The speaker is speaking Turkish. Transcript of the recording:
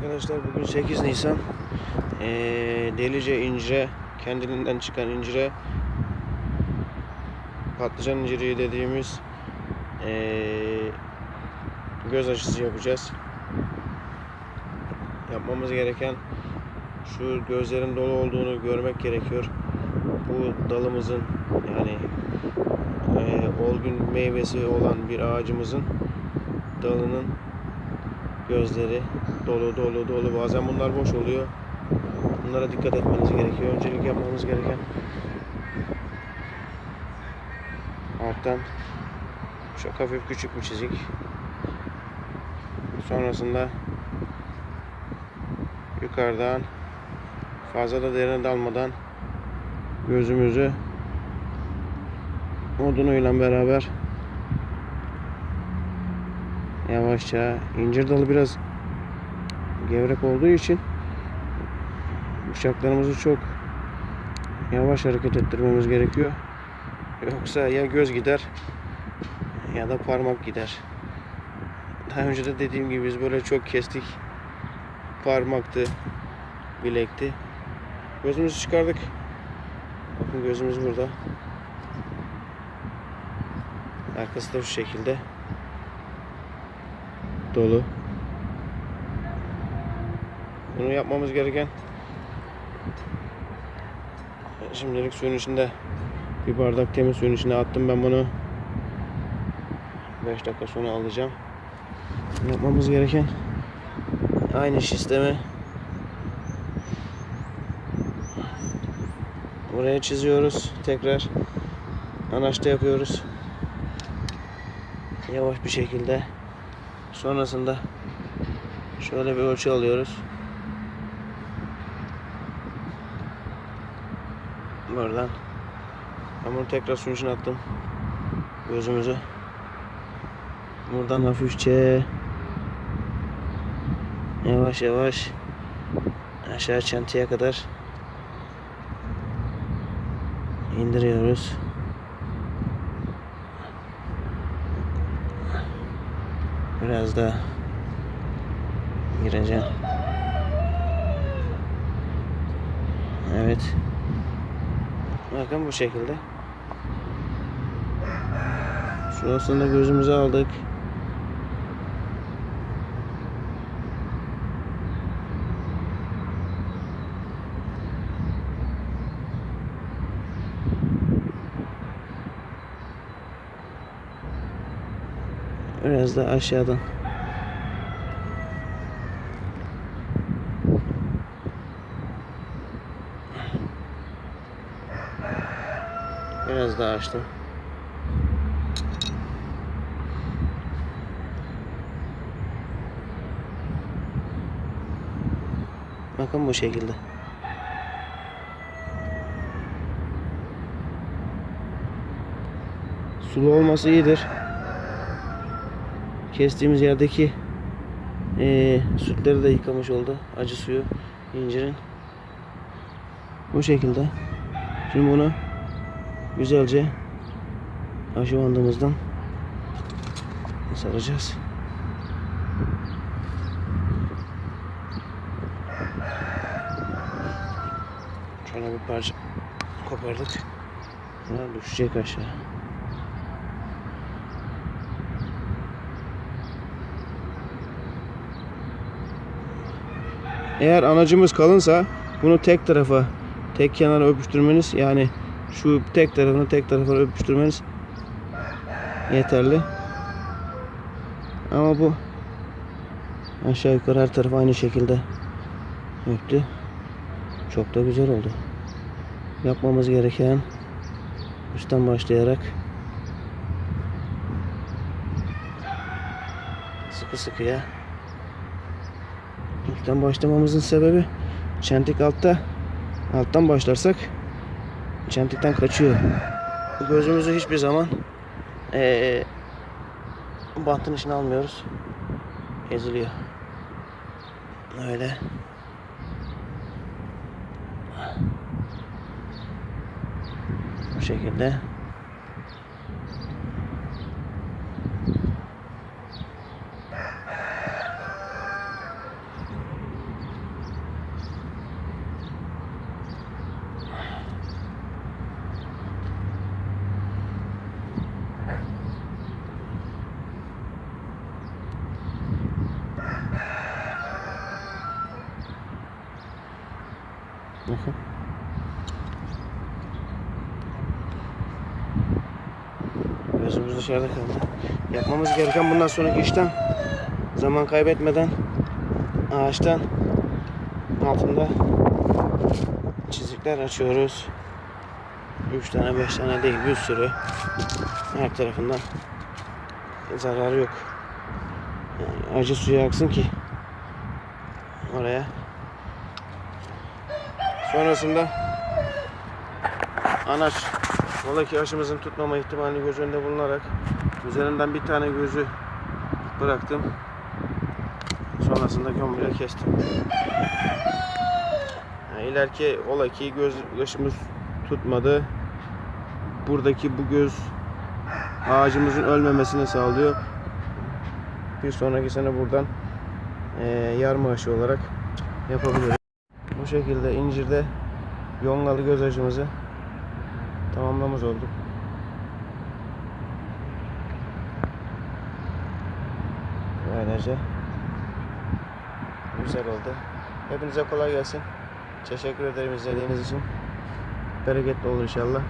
Arkadaşlar bugün 8 Nisan Ee, delice incire kendiliğinden çıkan incire patlıcan inciri dediğimiz ee, göz aşısı yapacağız. Yapmamız gereken şu gözlerin dolu olduğunu görmek gerekiyor. Bu dalımızın yani ee, olgun meyvesi olan bir ağacımızın dalının gözleri dolu dolu dolu. Bazen bunlar boş oluyor. Bunlara dikkat etmeniz gerekiyor. Öncelik yapmamız gereken alttan çok hafif küçük bir çizik. Sonrasında yukarıdan fazla da derine dalmadan gözümüzü odunuyla beraber yavaşça incir dalı biraz gevrek olduğu için bıçaklarımızı çok yavaş hareket ettirmemiz gerekiyor. Yoksa ya göz gider ya da parmak gider. Daha önce de dediğim gibi biz böyle çok kestik. Parmaktı, bilekti. Gözümüzü çıkardık. Bakın gözümüz burada. Arkası da şu şekilde dolu. Bunu yapmamız gereken şimdilik suyun içinde bir bardak temiz suyun içine attım ben bunu 5 dakika sonra alacağım. Yapmamız gereken aynı sistemi buraya çiziyoruz. Tekrar anaçta yapıyoruz. Yavaş bir şekilde Sonrasında şöyle bir ölçü alıyoruz. Buradan. Ben tekrar suyun içine attım. Gözümüzü. Buradan hafifçe yavaş yavaş aşağı çentiye kadar indiriyoruz. Biraz da gireceğim. Evet. Bakın bu şekilde. Şurasında gözümüze aldık. Biraz da aşağıdan. Biraz daha açtım. Bakın bu şekilde. Sulu olması iyidir kestiğimiz yerdeki e, sütleri de yıkamış oldu. Acı suyu incirin. Bu şekilde. Şimdi bunu güzelce aşı bandımızdan saracağız. Şöyle bir parça kopardık. Bunlar düşecek aşağı. Eğer anacımız kalınsa bunu tek tarafa tek kenara öpüştürmeniz yani şu tek tarafını tek tarafa öpüştürmeniz yeterli. Ama bu aşağı yukarı her taraf aynı şekilde öptü. Çok da güzel oldu. Yapmamız gereken üstten başlayarak sıkı sıkıya İlkten başlamamızın sebebi çentik altta alttan başlarsak çentikten kaçıyor. Gözümüzü hiçbir zaman ee, bantın içine almıyoruz. Eziliyor. Öyle. Bu şekilde. Bakın. Gözümüz dışarıda kaldı. Yapmamız gereken bundan sonraki işlem zaman kaybetmeden ağaçtan altında çizikler açıyoruz. 3 tane 5 tane değil bir sürü her tarafından zararı yok. Yani acı suyu aksın ki oraya. Sonrasında anaç oradaki aşımızın tutmama ihtimalini göz önünde bulunarak üzerinden bir tane gözü bıraktım. Sonrasında komple kestim. Yani ileriki ola ki göz yaşımız tutmadı. Buradaki bu göz ağacımızın ölmemesini sağlıyor. Bir sonraki sene buradan eee yarma aşı olarak yapabiliriz. Bu şekilde incirde yongalı göz aşımızı tamamlamış olduk. Böylece güzel oldu. Hepinize kolay gelsin. Teşekkür ederim izlediğiniz için. Bereketli olur inşallah.